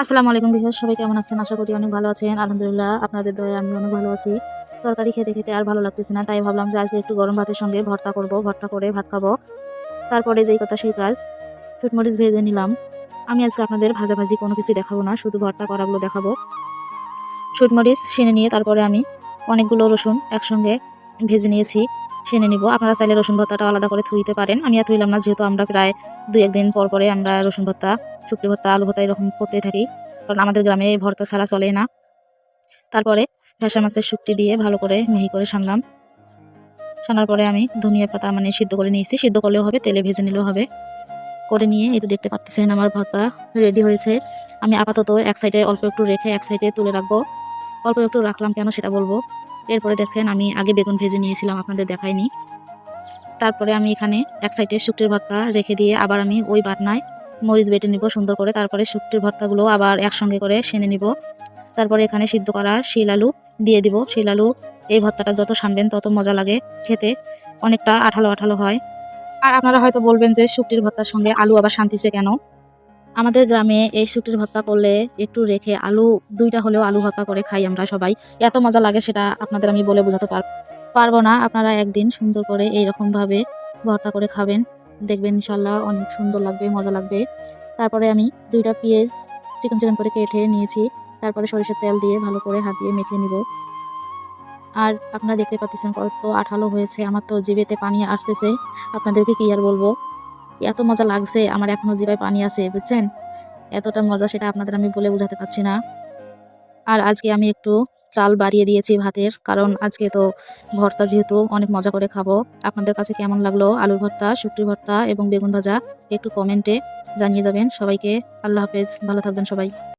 আসসালামু আলাইকুম বিহার সবাই কেমন আছেন? আশা করি অনেক ভালো আছেন। আলহামদুলিল্লাহ, আপনাদের দয়ে আমি অনেক ভালো আছি। তরকারি খেতে খেতে আর ভালো লাগতেছে না, তাই ভাবলাম যে আজকে একটু গরম ভাতের সঙ্গে ভর্তা করব। ভর্তা করে ভাত খাব। তারপরে যেই কথা সেই কাজ, শুটমরিচ ভেজে নিলাম। আমি আজকে আপনাদের ভাজাভাজি কোনো কিছু দেখাবো না, শুধু ভর্তা করাগুলো দেখাবো। শুটমরিচ সেনে নিয়ে তারপরে আমি অনেকগুলো রসুন একসঙ্গে ভেজে নিয়েছি, সেনে নিব। আপনারা চাইলে রসুন ভর্তাটা আলাদা করে থুইতে পারেন। আমি আর থুইলাম না, যেহেতু আমরা প্রায় দুই একদিন পর পরে আমরা রসুন ভর্তা, শুকনো ভর্তা, আলু ভর্তা এরকম করতেই থাকি, কারণ আমাদের গ্রামে এই ভর্তা ছাড়া চলে না। তারপরে ভেসা মাছের শুকটি দিয়ে ভালো করে মিহি করে সানলাম। সানার পরে আমি ধনিয়া পাতা মানে সিদ্ধ করে নিয়েছি। সিদ্ধ করলেও হবে, তেলে ভেজে নিলেও হবে। করে নিয়ে এই তো দেখতে পাচ্ছেন আমার ভর্তা রেডি হয়েছে। আমি আপাতত এক সাইডে অল্প একটু রেখে এক সাইডে তুলে রাখব। অল্প একটু রাখলাম কেন সেটা বলব। এরপরে দেখেন আমি আগে বেগুন ভেজে নিয়েছিলাম, আপনাদের দেখাইনি। তারপরে আমি এখানে এক সাইডে শুক্তির ভর্তা রেখে দিয়ে আবার আমি ওই বাটনায় মরিচ বেটে নিব সুন্দর করে। তারপরে শুক্তির ভর্তাগুলো আবার একসঙ্গে করে সেনে নিব। তারপরে এখানে সিদ্ধ করা শিল আলু দিয়ে দিব। শিল আলু, এই ভর্তাটা যত সানবেন তত মজা লাগে খেতে, অনেকটা আঠালো আঠালো হয়। আর আপনারা হয়তো বলবেন যে শুক্তির ভর্তার সঙ্গে আলু আবার শান্তিছে কেন? আমাদের গ্রামে এই শুকটির ভর্তা করলে একটু রেখে আলু, দুইটা হলেও আলু ভর্তা করে খাই আমরা সবাই। এত মজা লাগে সেটা আপনাদের আমি বলে বোঝাতে পার পারব না। আপনারা একদিন সুন্দর করে এইরকম ভাবে ভর্তা করে খাবেন। দেখবেন ইনশাল্লাহ অনেক সুন্দর লাগবে, মজা লাগবে। তারপরে আমি দুইটা পেঁয়াজ চিকন চিকন করে কেটে নিয়েছি। তারপরে সরিষার তেল দিয়ে ভালো করে হাত দিয়ে মেখে নিব। আর আপনারা দেখতে পাচ্ছেন কত আঠালো হয়েছে। আমার তো জিভেতে পানি আসতেছে। আপনাদেরকে কি আর বলব? এত মজা লাগছে, আমার এখনও জিভায় পানি আছে, বুঝছেন? এতটা মজা সেটা আপনাদের আমি বলে বোঝাতে পারছি না। আর আজকে আমি একটু চাল বাড়িয়ে দিয়েছি ভাতের, কারণ আজকে তো ভর্তা যেহেতু, অনেক মজা করে খাব। আপনাদের কাছে কেমন লাগল? আলুর ভর্তা শুকরি ভর্তা এবং বেগুন ভাজা, একটু কমেন্টে জানিয়ে যাবেন সবাইকে। আল্লাহ হাফেজ, ভালো থাকবেন সবাই।